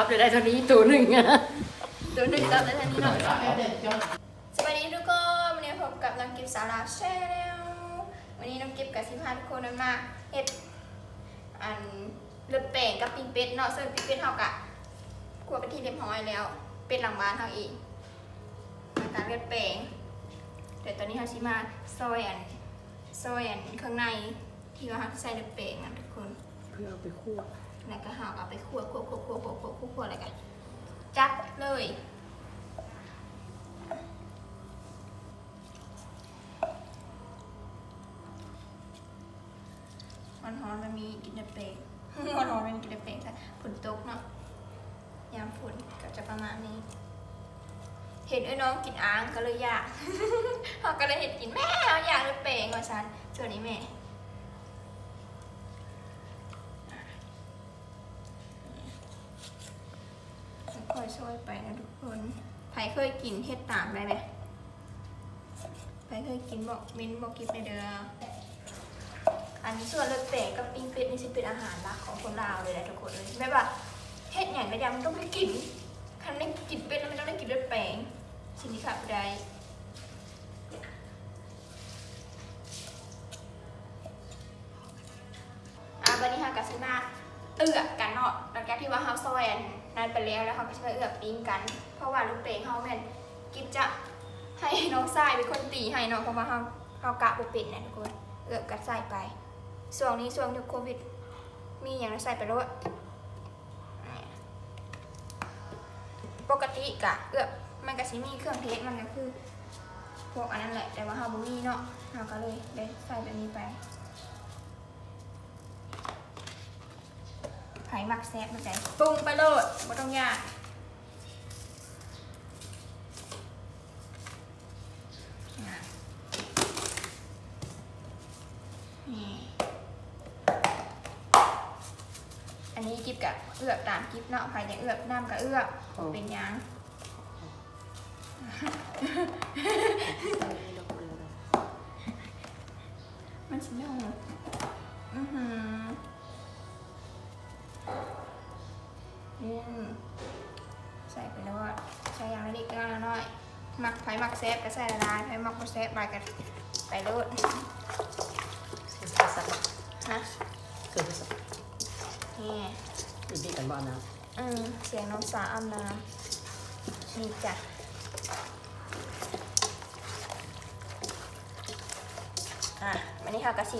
ตับเลยได้เท่านี้ตัวหนึ่งอะตัวหนึ่งตับได้เท่านี้หน่อยสวัสดีทุกคนวันนี้พบกับน้องกิฟสาราแชนแนลวันนี้น้องกิฟกับสิพาทุกคนมาเฮ็ดอันเลือดแป้งกับปิ้งเป็ดเนาะซึ่งปิ้งเป็ดเฮากะกลัวไปที่เรียบร้อยแล้ว เป็ดหลังบ้านเฮาเองมาการเลือดแป้งเดี๋ยวตอนนี้เฮาสิมาซอยอันซอยอันข้างในที่ว่าเฮาใส่เลือดแป้งนะทุกคนเพื่อเอาไปคั่ว แล้วก็เฮาเอาไปคั่วคั่วคั่วคั่วคั่วคั่วคั่วคั่วอะไรกันจัดเลยมันหอนมันมีกินเดเปงมันหอนมันมีกินเดเปงใช่ฝนตกเนาะยามฝนก็จะประมาณนี้ เห็นไอ้น้องกินอ่างก็เลยอยากเขาก็เลยเห็นกินแม่เอาอยากเลยเปงว่าฉันส่วนนี้แม่ ค่อยๆช่วยไปนะทุกคนใครเคย กินเห็ดตามได้ไหมใครเคยกินบอกมินบอกกินไปเด้อ อันนี้ส่วนเลือดเป็ดกับปิ้งเป็ดนี่สิเป็นอาหารหลักของคนลาวเลยแหละทุกคนเลยไม่ว่าเห็ดอย่างใดอย่างมันต้องได้กินคันได้กินเป็ดแล้วมันต้องได้กินเลือดแปลงสิ่งที่ขาดไม่ได้อะวันนี้ฮากาซิมาเอือกกันเนาะหลังจากที่ว่าเฮาซอยอัน นั้นไปแล้วแล้วเขาก็จะไปเอือกปิ้งกัน เพราะว่าลูกเปงเฮาแม่นกิฟจะให้น้องทรายเป็นคนตีให้เนาะเพราะว่าเฮาเฮากะบ่เป็นนะทุกคนเอือกกัดใส่ไปช่วงนี้ช่วงยุคโควิด มีอย่างไรใส่ไปแล้วปกติกะเอือกมันก็สิมีเครื่องเทศมันก็คือพวกอันนั้นแหละแต่ว่าเฮาบ่มีเนาะเฮาก็เลยได้ใส่แบบนี้ไป ผ่หมักแซ่บมาใจปรุงไปโลดไม่ต้องยากอะนี่อันนี้กิบกับเอือกตามกิบเนาะไผ่จะเอือกน้ำกับเอือกเป็นหยัง ใส่ไปแล้วว่าใส่อย่างละนิดอย่างละน้อยหมักไผ่หมักแซฟก็ใส่ละลายไผ่หมักบ่แซฟไปกันไปโลดเสียสักสักฮะเกิดสักนี่อีกทีกันบ้านนะอืมเสียงน้องสาวอาบน้ำนี่จ้ะอะวันนี้เฮากะสิ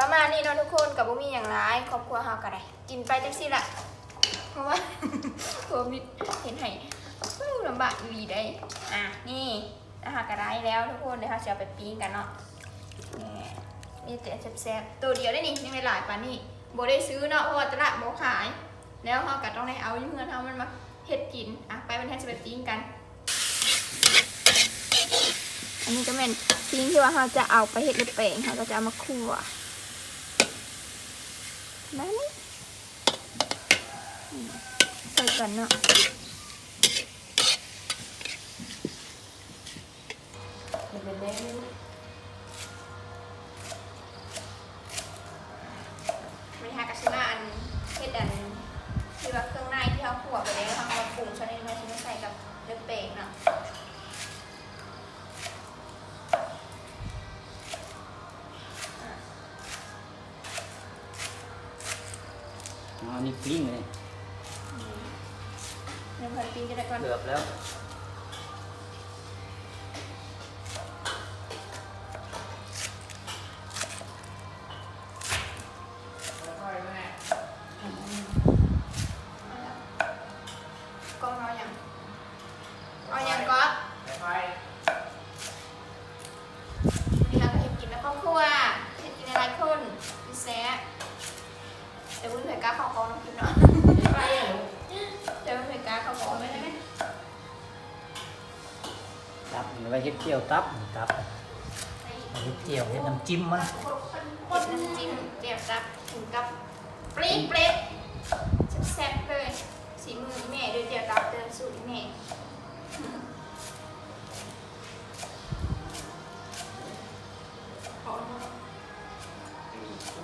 ประมาณนี้เนาะทุกคนกับบุมีอย่างไรครอบครัวเฮาก็ได้กินไปจังสิละเพ ราะว่าโควิดเห็นให้อู้ลำบากอยู่ดีได้อะนี่อาหารกระไรแล้วทุกคนเดี๋ยวเราจะเอาไปปิ้งกันเนาะนี่มีแต่แซ่บๆตัวเดียวได้นี่ยังไม่หลายปานนี่โบได้ซื้อเนาะเพราะว่าตลาดโบขาย แล้วเราก็ต้องได้เอาเงินเรามันมาเฮ็ดกินอะไปวันที่จะไปปิ้งกัน อันนี้ก็เป็นปิ้งที่ว่าเราจะเอาไปเฮ็ดในแป้งเราก็จะเอามาคั่วนั่นนี่ ใส่กันเนาะมันเป็นแน่บริหารกระชิมาอันเฮ็ดอันที่ว่าเครื่องในที่เขาคั่วไปแล้วทำมาปรุงชนิดนี้ที่ใส่กับเลือดแป้งเนาะอ๋อนี่ปิ้งเลย เดี๋ยวพันปิ้งจะได้ก่อน เกือบแล้วกล้องเอาอย่างเอาอย่างก็วันนี้เราก็เห็นกินแล้วครอบครัวเห็นกินหลายๆคนพี่แซ่เดี๋ยววุ้นเผยกล้าเข้ากองน้องกินเนาะเดี๋ยววุ้น เผยกล้าเข้ากองไม่ได้ไหมตับไว้เฮ็ดเจียวตับตับเฮ็ดเจียวเฮ็ดน้ำจิ้มมันเห็ดน้ำจิ้มเดี๋ยวรับถึงกับปรี๊ดเปรี้ยแซ่บๆเลยสีมือแม่เดี๋ยวเดี๋ยวรับเดินสูตรแม่ขอ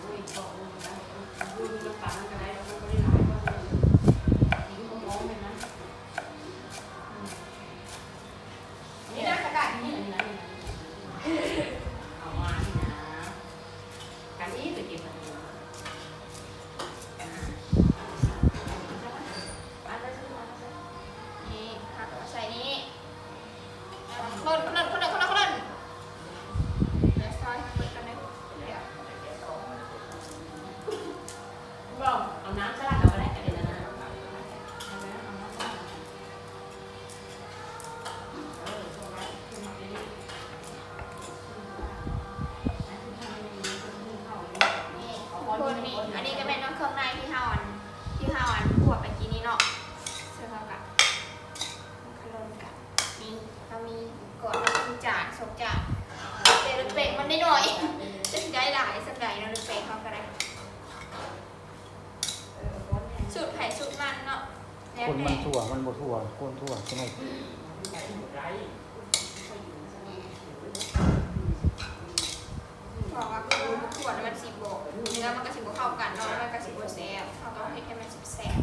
อุ้ยบอกเคนมันทั่วมันบ่ทั่วคนทั่วใช่ไหมบอกว่าคือขวดมันสิบโบเนื้อมันก็สิบโบเข้ากันเนาะแล้วมันก็สิบโบแซ่บเขาต้องให้ให้มันสิบแซ่บ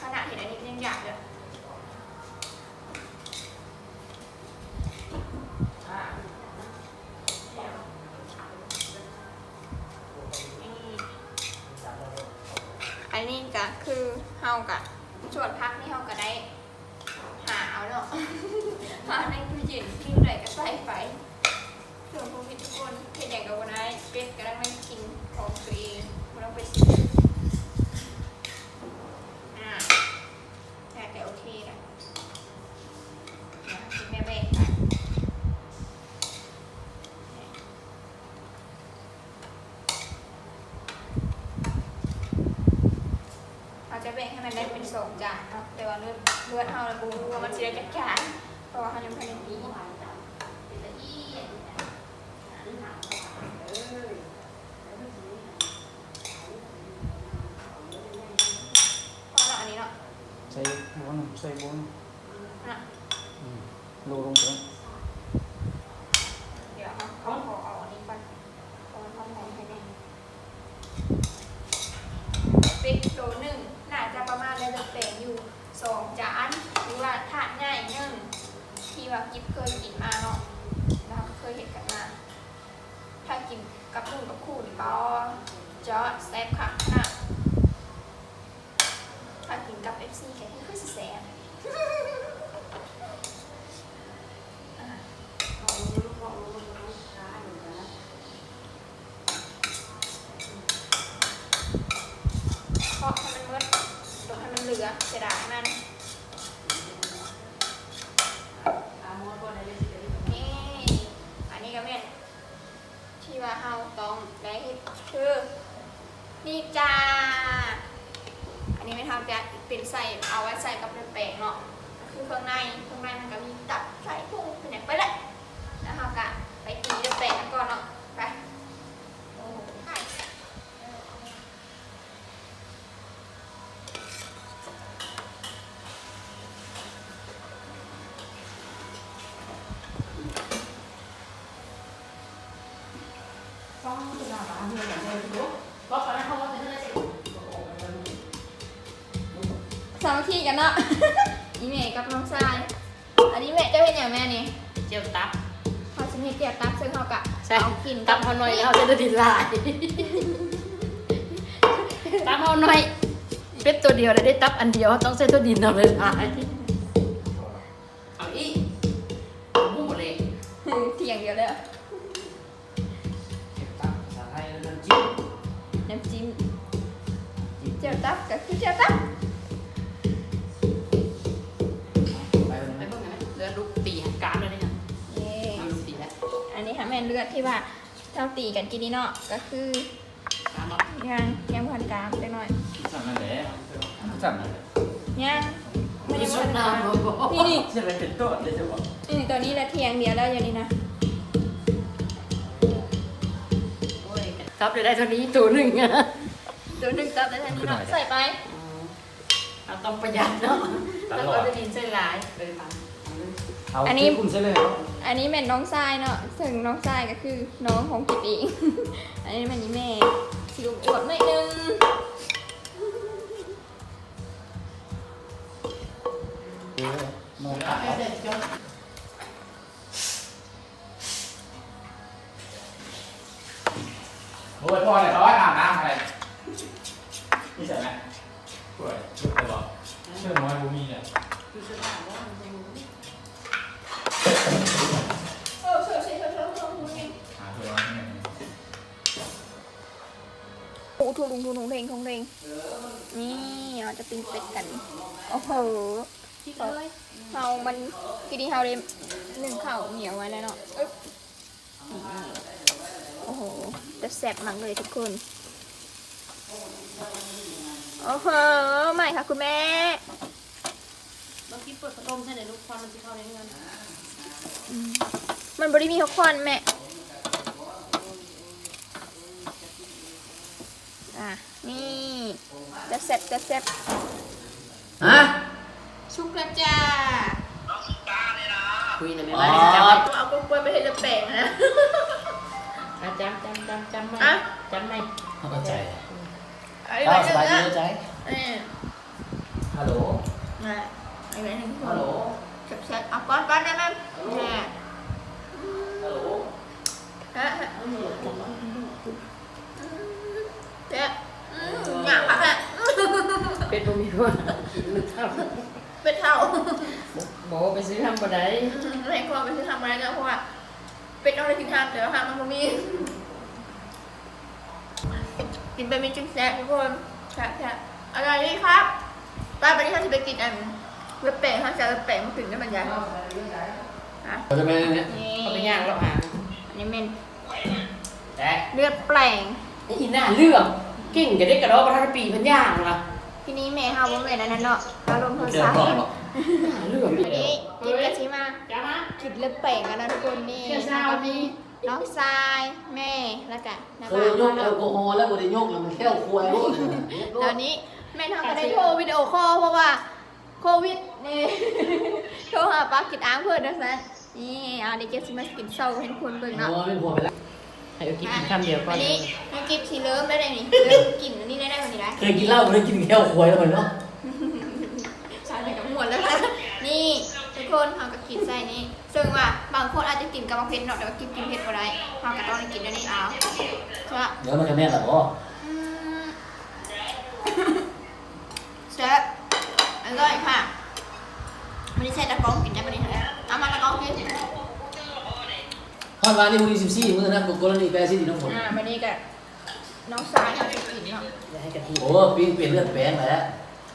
ขนาดเห็นอันนี้ก็ยังอยากเลยนี่อั นนี้ก็คือเฮากะส่วนพักนี่เฮาก็ได้ หาเอาเนาะ หาในตู้เย็นที่ไหนก็ใส่ไปส่วนพวกนี้ทุกคนเห็นอย่างกับวันนี้เป็ดก็ได้ไม่กินของตัวเองไม่ต้องไปซื้ออ่าแต่แต่โอเคนะเดี๋ยวให้แม่แบ่งไปเราจะ แบ่งให้มันได้เป็นสองจานเนาะแต่ว่าเลือดเลือดเท่าแล้วบูว่ามันจะได้จัดจานเพราะว่าเขายังไม่ได้มีพอแล้วอันนี้เนาะใส่บนใส่บนนะอืมโลลงไป เดี๋ยวเอาเขาขอเอาอันนี้ก่อนเอามันพร้อมกันให้แน่เป็กโลหนึ่งน่าจะประมาณได้เต็มอยู่สองจานหรือว่าถาดใหญ่หนึ่งที่ว่ากิฟเคยกินมาเนาะเราเคยเห็นกันมา ถ้ากินกับคู่กับคู่นี่ก็ จะแซ่บค่ะนะถ้ากินกับเอฟซีแค่ที่คือสิแซ่บเพราะให้มันเมื่อตรงให้มันเหลือเสียดายมัน นี่อันนี้ก็แม่นที่ว่าเฮาต้องได้เฮ็ดคือ นี่จ้า อันนี้ไม่ทำจะเป็นใส่เอาไว้ใส่กับเป็นแป้งเนาะคือเครื่องในเครื่องในมันก็มีตับใส่พุงเป็นอย่างไปเลยแล้วเราก็ไปตีด้วยแป้งก่อนเนาะไป สามัคคีกันเนาะ อีเมย์กับน้องชาย อันนี้แม่เจะเป็นอย่างแม่นี่เจียวตับพอฉันเห็นเกียรตับซึ่งเขากะใช่เอากินตับเขาหน่อยเขาจะได้ดินลายตับเขาหน่อยเป็ดตัวเดียวได้ตับอันเดียวต้องใช้ตัวดินเอาเลยลายเอาอีกหมูเลยเถียงเดียวเลยอะเก็บตับภาษาไทยแล้วน้ำจิ้มน้ำจิ้มจิ้มเจียวตับก็คือเจียวตับ อันนี้ค่ะแม่เลือดที่ว่าเท่าตีกันกินนี่เนาะก็คือตามมายังยังพันกรามเล็กน้อยสั่งนั่นแหละสั่งนั่นแหละยังไม่ไม่ได้ได้พัชนดกรามน้ำบ่นี่นี่จะไปเป็นตัวเลยจะบอกนี่ตัวนี้ละเทียงเดียวแล้วอย่างนี้นะโอ้ยตับจะได้เท่านี้ตัวหนึ่งอะตัวหนึ่งตับได้ทันนี้เนาะใส่ไปเราต้องประหยัดเนาะแล้วก็จะดินเส้นหลายเลยค่ะ เอาที่คุณใช่เลยเหรออันนี้เป็นน้องทรายเนาะถึงน้องทรายก็คือน้องของกิบเอง อันนี้มันนี่แม่สิวอวดหน่อยนึงเดี๋ยวมองเอาตาไปเสร็จจนโอ้ยพ่อเนี่ยเขาว่าอาบน้ำอะไร โอ้ทุลุงทุลุงเพลงทงเพลงนี่เราจะปิ้งเป็ดกัน โอ้โหที่เลยเฮามันกินดีเฮาเลยหนึ่งข้าวเหนียวไว้แล้วเนาะอึ๊บนี่โอ้โหจะแซ่บมากเลยทุกคน โอ้โหใหม่ค่ะคุณแม่บางทีเปิดพัดลมใช่ไหมลูกควันมันจะเข้าในเงินมันบริมีฮอกคอนแม่ อะ นี่ จะเสร็จจะเสร็จฮะชุกแล้วจ้าคุยหน่อยไหมอ๋อว่าจำเอากล้วยไปให้จะแปลงนะอะจำจำจำจำไหมอะจำไหมเข้าใจไอ้ก็ไว้สบายดีนะเข้าใจเออฮัลโหลมาไอ้ไว้หนึ่งคฮันลโหลเสร็จเสร็จเอาก้อนก้อนได้ไหมแม่ฮัลโหลฮะฮะเจ๊อืมอยากพักอะ เป็นบ่มีคนกินมันเท่าเป็นเท่าบอกว่าไปซื้อทำบ่ได้ไม่ให้ความไปซื้อทำอะไรนะเพราะว่าเป็ดเอาอะไรกินทำแต่ว่าทำมันบ่มีกินไปมีจุดแซ่บทุกคนแซ่บแซ่บอร่อยดีครับป้าไปที่ท่านจะไปกินอันเว็บแปลงท่านจะเว็บแปลงมาถึงได้บรรยายฮะเราจะไปเนี่ยนี่เขาไปย่างแล้วหาอันนี้เป็นแจ๊คเลือดแปลงไอ้อีหน้าเรื่องเก่งกับเด็กกระโดดประธานปีพันย่างล่ะ ทีนี้แม่เฮาบ่แม่นอันนั้นเนาะอารมณ์โทรเจอศัพท์กล่องหรอกหน้าเรื่องอีอันนี้กินกะทิมาจ้ามาคิดเลือดแปลงกันนะทุกคนนี่เจ้าสาวนี่น้องทรายแม่แล้วก็น้าเคบ่าวยยกแอลกอฮอล์แล้วบริยกแล้วมันแค่วควายโลดตอนนี้แม่ทำก็ได้โทรวิดีโอคอลเพราะว่าโควิดนี่โทรหาป้ากิดอ้างเพื่อนนะซันนี่เอาเดี๋ยวเก็บสิมากินเศร้าให้ทุกคนเบิ่งเนาะ ให้เอากินคำเดียวก่ออันนนี้น้องกิฟสีเริ่มได้เลยนี่เริ่มกินอันนี้ได้ได้วันนี้ได้เคยกินเหล้าไม่ได้กินแค่วควายแล้วมันเนาะใช่เลยกับหมดแล้วนะนี่ทุกคนเขาก็กินใส่นี่ซึ่งว่าบางคนอาจจะกินกับมะเพ็ดเนาะแต่ว่ากินกินเผ็ดก็ได้เขาก็ต้องกินอันนี้เอาครับเดี๋ยวมันจะแม่นหรออืมเซ็ตอร่อยค่ะไม่ได้ใช่ตะกร้องกิน ฮอดวันที่วันที่สิบสี่มื้อนะกรณีแปรซีดีน้องฝนอ่าวันนี้ก็น้องสายเขาจะกินเนาะอย่าให้กะทิโอ้ปีนเปลี่ยนเลือดแปลงแล้ว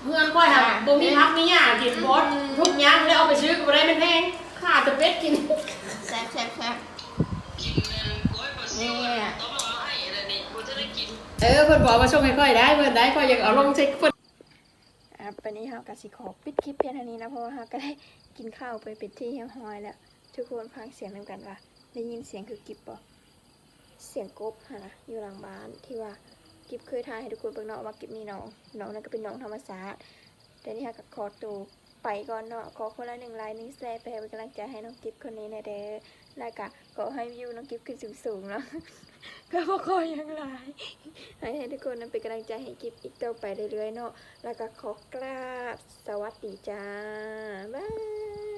เพื่อนก้อยค่ะบ่มีพักมีหยังกินบดทุกอย่างเลยเอาไปซื้อก็บ่ได้มันแพงค่าแต่เป็ดกินแซ่บแซ่บแซ่บนี่เออเพิ่นบอกว่าส่งให้ค่อยได้เพิ่นได้ค่อยอยากเอาลงใส่เพิ่นอะวันนี้เราก็สิขอปิดคลิปเพียงเท่านี้นะเพราะว่าเราก็ได้กินข้าวไปเป็นที่เรียบร้อยแล้ว ทุกคนฟังเสียงนำกันว่า ได้ยินเสียงคือกิบปะเสียงกบฮะนะอยู่หลังบ้านที่ว่ากิบเคยทายให้ทุกคนเบิ่งเนาะว่ากิบนี่น้องน้องนั่นก็เป็นน้องธรรมศาสตร์แต่นี่ค่ะก็ขอตัวไปก่อนเนาะขอคนละหนึ่งไลน์หนึ่งแชร์ไปเป็นกำลังใจให้น้องกิฟคนนี้นะเด้อแล้วก็ขอให้วิวน้องกิฟขึ้นสูงๆเนาะก็บ่ขออย่างไรให้ให้ทุกคนนั้นเป็นกำลังใจให้กิฟอีกต่อไปเรื่อยๆเนาะแล้วก็ขอกราบสวัสดีจ้าบ๊าย